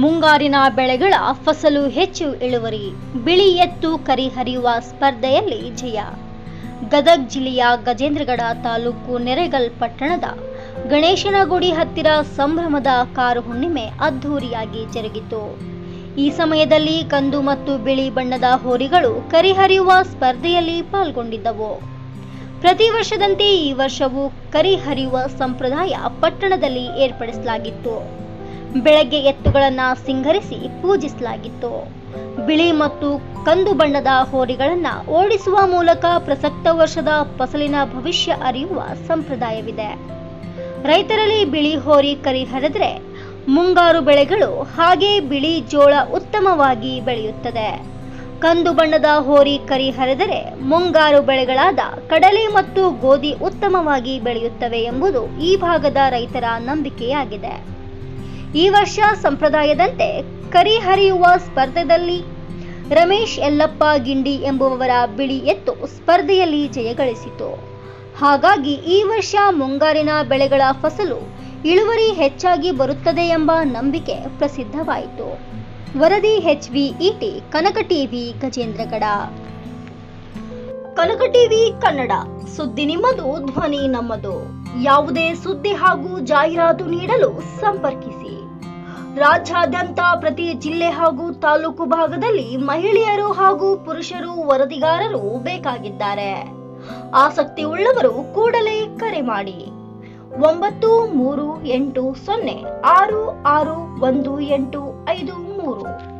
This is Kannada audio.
ಮುಂಗಾರಿನ ಬೆಳೆಗಳ ಫಸಲು ಹೆಚ್ಚು ಇಳುವರಿ, ಬಿಳಿ ಎತ್ತು ಕರಿ ಹರಿಯುವ ಸ್ಪರ್ಧೆಯಲ್ಲಿ ಜಯ ಗದಗ್ ಜಿಲ್ಲೆಯ ಗಜೇಂದ್ರಗಡ ತಾಲೂಕು ನೆರೆಗಲ್ ಪಟ್ಟಣದ ಗಣೇಶನ ಗುಡಿ ಹತ್ತಿರ ಸಂಭ್ರಮದ ಕಾರು ಹುಣ್ಣಿಮೆ ಅದ್ಧೂರಿಯಾಗಿ ಜರುಗಿತು. ಈ ಸಮಯದಲ್ಲಿ ಕಂದು ಮತ್ತು ಬಿಳಿ ಬಣ್ಣದ ಹೋರಿಗಳು ಕರಿಹರಿಯುವ ಸ್ಪರ್ಧೆಯಲ್ಲಿ ಪಾಲ್ಗೊಂಡಿದ್ದವು. ಪ್ರತಿ ವರ್ಷದಂತೆ ಈ ವರ್ಷವೂ ಕರಿಹರಿಯುವ ಸಂಪ್ರದಾಯ ಪಟ್ಟಣದಲ್ಲಿ ಏರ್ಪಡಿಸಲಾಗಿತ್ತು. ಬೆಳಗ್ಗೆ ಎತ್ತುಗಳನ್ನು ಸಿಂಗರಿಸಿ ಪೂಜಿಸಲಾಗಿತ್ತು. ಬಿಳಿ ಮತ್ತು ಕಂದು ಬಣ್ಣದ ಹೋರಿಗಳನ್ನು ಓಡಿಸುವ ಮೂಲಕ ಪ್ರಸಕ್ತ ವರ್ಷದ ಫಸಲಿನ ಭವಿಷ್ಯ ಅರಿಯುವ ಸಂಪ್ರದಾಯವಿದೆ. ರೈತರಲ್ಲಿ ಬಿಳಿ ಹೋರಿ ಕರಿ ಹರಿದ್ರೆ ಮುಂಗಾರು ಬೆಳೆಗಳು ಹಾಗೆ ಬಿಳಿ ಜೋಳ ಉತ್ತಮವಾಗಿ ಬೆಳೆಯುತ್ತದೆ. ಕಂದು ಬಣ್ಣದ ಹೋರಿ ಕರಿ ಹರಿದರೆ ಮುಂಗಾರು ಬೆಳೆಗಳಾದ ಕಡಲೆ ಮತ್ತು ಗೋಧಿ ಉತ್ತಮವಾಗಿ ಬೆಳೆಯುತ್ತವೆ ಎಂಬುದು ಈ ಭಾಗದ ರೈತರ ನಂಬಿಕೆಯಾಗಿದೆ. ಈ ವರ್ಷ ಸಂಪ್ರದಾಯದಂತೆ ಕರಿ ಹರಿಯುವ ಸ್ಪರ್ಧೆಯಲ್ಲಿ ರಮೇಶ್ ಯಲ್ಲಪ್ಪ ಗಿಂಡಿ ಎಂಬುವವರ ಬಿಳಿ ಎತ್ತು ಸ್ಪರ್ಧೆಯಲ್ಲಿ ಜಯಗಳಿಸಿತು ಹಾಗಾಗಿ ಈ ವರ್ಷ ಮುಂಗಾರಿನ ಬೆಳೆಗಳ ಫಸಲು ಇಳುವರಿ ಹೆಚ್ಚಾಗಿ ಬರುತ್ತದೆ ಎಂಬ ನಂಬಿಕೆ ಪ್ರಸಿದ್ಧವಾಯಿತು. ವರದಿ ಎಚ್ವಿಇಟಿ, ಕನಕ ಟಿವಿ, ಗಜೇಂದ್ರಗಡ. ಕನಕ ಟಿವಿ ಕನ್ನಡ, ಸುದ್ದಿ ನಿಮ್ಮದು, ಧ್ವನಿ ನಮ್ಮದು. ಯಾವುದೇ ಸುದ್ದಿ ಹಾಗೂ ಜಾಹೀರಾತು ನೀಡಲು ಸಂಪರ್ಕಿಸಿ. ರಾಜ್ಯಾದ್ಯಂತ ಪ್ರತಿ ಜಿಲ್ಲೆ ಹಾಗೂ ತಾಲೂಕು ಭಾಗದಲ್ಲಿ ಮಹಿಳೆಯರು ಹಾಗೂ ಪುರುಷರು ವರದಿಗಾರರು ಬೇಕಾಗಿದ್ದಾರೆ. ಆಸಕ್ತಿ ಉಳ್ಳವರು ಕೂಡಲೇ ಕರೆ ಮಾಡಿ. ಒಂಬತ್ತು ಮೂರು ಎಂಟು ಸೊನ್ನೆ ಆರು ಆರು ಒಂದು ಎಂಟು ಐದು ಮೂರು.